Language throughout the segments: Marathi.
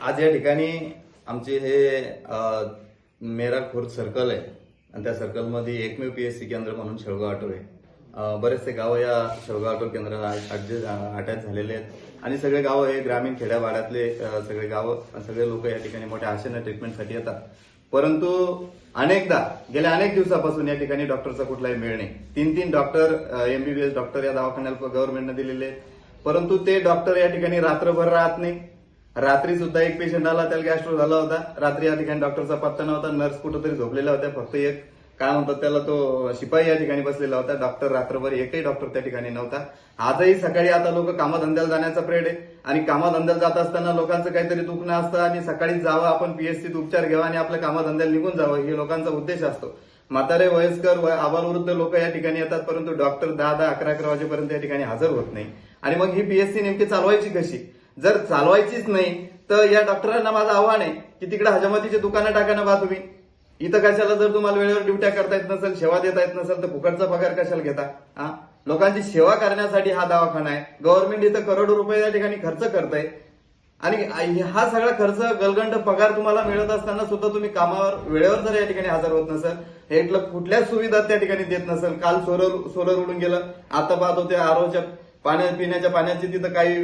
आज या ठिकाणी आमचे हे मेरा खुर्द सर्कल आहे. आणि त्या सर्कलमध्ये एकमेव पी एस सी केंद्र म्हणून शेळगाव आटो आहे बरेचसे गावं या शेळगाव आटो केंद्राला अटॅच झालेले आहेत. आणि सगळे गावं हे ग्रामीण खेड्यावाड्यातले सगळे गावं सगळे लोक या ठिकाणी मोठ्या आशेनं ट्रीटमेंटसाठी येतात. परंतु अनेकदा गेल्या अनेक दिवसापासून या ठिकाणी डॉक्टरचा कुठलाही मेळ नाही. तीन तीन डॉक्टर एमबीबीएस डॉक्टर या दवाखान्याला गव्हर्नमेंटनं दिलेले आहेत. परंतु ते डॉक्टर या ठिकाणी रात्रभर राहत नाही. रात्री सुद्धा एक पेशंट आला त्याला गॅस्ट्रो झाला होता. रात्री या ठिकाणी डॉक्टरचा पत्ता नव्हता नर्स कुठंतरी झोपलेल्या होत्या फक्त एक. काय म्हणतात त्याला तो शिपाई या ठिकाणी बसलेला होता. डॉक्टर रात्रभर एकही डॉक्टर त्या ठिकाणी नव्हता. आजही सकाळी आता लोक कामाधंद्याला जाण्याचा प्रेड आहे. आणि कामाधंद्याला जात असताना लोकांचं काहीतरी दुखणं असतं आणि सकाळीच जावं आपण पीएचसीत उपचार घ्यावा आणि आपल्या कामाधंद्याला निघून जावं हे लोकांचा उद्देश असतो. म्हातारे वयस्कर आबालवृद्ध लोक या ठिकाणी येतात परंतु डॉक्टर दहा दहा अकरा अकरा वाजेपर्यंत या ठिकाणी हजर होत नाही. आणि मग ही पीएचसी नेमकी चालवायची कशी? जर चालवायचीच नाही तर या डॉक्टरांना माझं आव्हान आहे की तिकडे हजामतीचे दुकानं टाका ना बा तुम्ही. इथं कशाला जर तुम्हाला वेळेवर ड्युट्या करता येत नसेल सेवा देता येत नसेल तर फुकटचा पगार कशाला घेता? हा? लोकांची सेवा करण्यासाठी हा दवाखाना आहे. गव्हर्नमेंट इथं करोडो रुपये या ठिकाणी खर्च करताय. आणि हा सगळा खर्च गलगंड पगार तुम्हाला मिळत असताना सुद्धा तुम्ही कामावर वेळेवर जर या ठिकाणी हजर होत नसेल हे इथलं कुठल्याच सुविधा त्या ठिकाणी देत नसेल. काल सोलर सोलर उडून गेलं आता पाहत होते आरोच्या पाण्या पिण्याच्या पाण्याची तिथं काही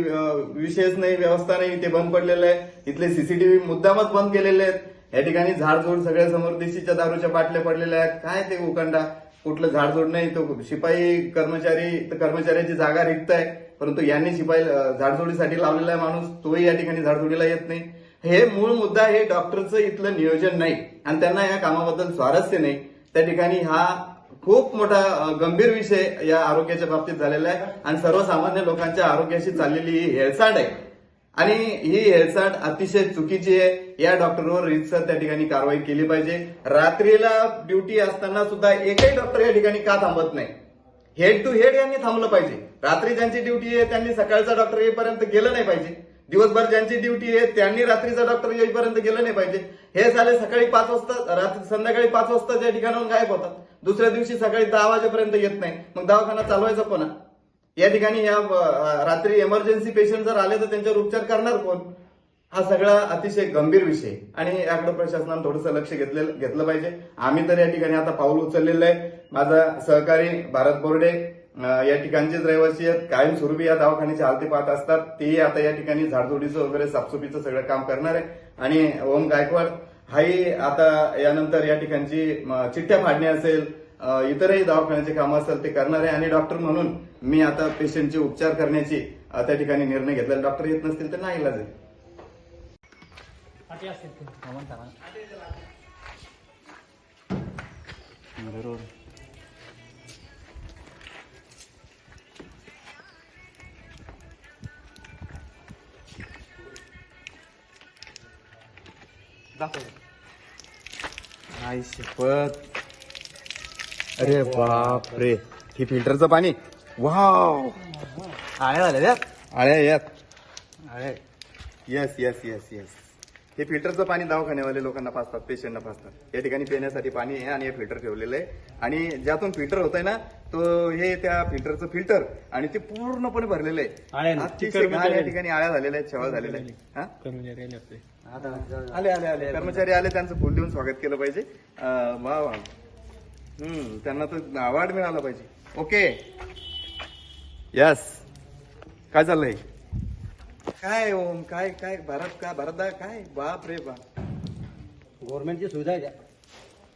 विशेष नाही व्यवस्था नाही. ते बंद पडलेलं आहे. इथले सीसीटीव्ही मुद्दामच बंद केलेले आहेत. या ठिकाणी झाडझोड सगळ्या समोर देशीच्या दारूच्या बाटल्या पडलेल्या आहेत. काय ते उकंडा कुठलं झाडझोड नाही. तो शिपाई कर्मचारी तर कर्मचाऱ्याची जागा रिक्त आहे. परंतु यांनी शिपाई झाडझोडीसाठी लावलेला आहे माणूस. तोही या ठिकाणी झाडझोडीला येत नाही. हे मूळ मुद्दा हे डॉक्टरचं इथलं नियोजन नाही. आणि त्यांना या कामाबद्दल स्वारस्य नाही. त्या ठिकाणी हा खूप मोठा गंभीर विषय या आरोग्याच्या बाबतीत झालेला आहे आणि सर्वसामान्य लोकांच्या आरोग्याशी चाललेली ही हेळसांड आहे. आणि ही हेळसांड अतिशय चुकीची आहे. या डॉक्टरवर रितसर त्या ठिकाणी कारवाई केली पाहिजे. रात्रीला ड्युटी असताना सुद्धा एकही डॉक्टर या ठिकाणी का थांबत नाही? हेड टू हेड यांनी थांबलं पाहिजे. रात्री ज्यांची ड्युटी आहे त्यांनी सकाळचा डॉक्टर येईपर्यंत गेलं नाही पाहिजे. दिवसभर ज्यांची ड्युटी आहे त्यांनी रात्रीचा डॉक्टर येईपर्यंत गेलं नाही पाहिजे. हे झाले सकाळी पाच वाजता रात्री संध्याकाळी पाच वाजता त्या ठिकाणाहून गायब होतात दुसऱ्या दिवशी सकाळी दहा वाजेपर्यंत येत नाही. मग दवाखाना चालवायचा कोणा या ठिकाणी या रात्री इमर्जन्सी पेशंट जर आले तर त्यांच्यावर उपचार करणार कोण? हा सगळा अतिशय गंभीर विषय आणि याकडे प्रशासनानं थोडंसं लक्ष घेतलेलं घेतलं पाहिजे. आम्ही तर या ठिकाणी आता पाऊल उचललेलं आहे. माझा सहकारी भारत बोर्डे या ठिकाणचेच रहिवासी आहेत कायमस्वरूपी या दवाखान्याची हालती पाहत असतात. तेही आता या ठिकाणी झाडझुडीचं वगैरे साफसुफीचं सगळं काम करणार आहे. आणि ओम गायकवाड हाही आता यानंतर या ठिकाणची चिठ्ठ्या फाडणे असेल इतरही दवाखान्याचे कामं असेल ते करणार आहे. आणि डॉक्टर म्हणून मी आता पेशंटचे उपचार करण्याची त्या ठिकाणी निर्णय घेतला डॉक्टर येत नसतील तर नाही इलाज आई शपथ अरे बाप रे हे फिल्टरचं पाणी. वाव आळ्या झाल्या त्यात आळ्या यात आळ्या येस येस येस येस हे फिल्टरचं पाणी दवाखान्यावाले लोकांना पाजतात पेशंटना पाजतात या ठिकाणी पिण्यासाठी पाणी आहे आणि हे फिल्टर ठेवलेलं आहे. आणि ज्यातून फिल्टर होत आहे ना तो हे त्या फिल्टरचं फिल्टर आणि ते पूर्णपणे भरलेलं आहे. ना, अतिशय ते घाण या ठिकाणी आळ्या झालेल्या आहेत शेवा झालेल्या आहेत. हा? आले आपले. आले आले आले. कर्मचारी आले त्यांचं फुल देऊन स्वागत केलं पाहिजे. अं, वा वा. हम्म त्यांना तर अवॉर्ड मिळाला पाहिजे. ओके यस काय चाललंय? काय ओम काय काय भारत का भारत काय? बाप रे बाप. गव्हर्नमेंटची सुविधा आहे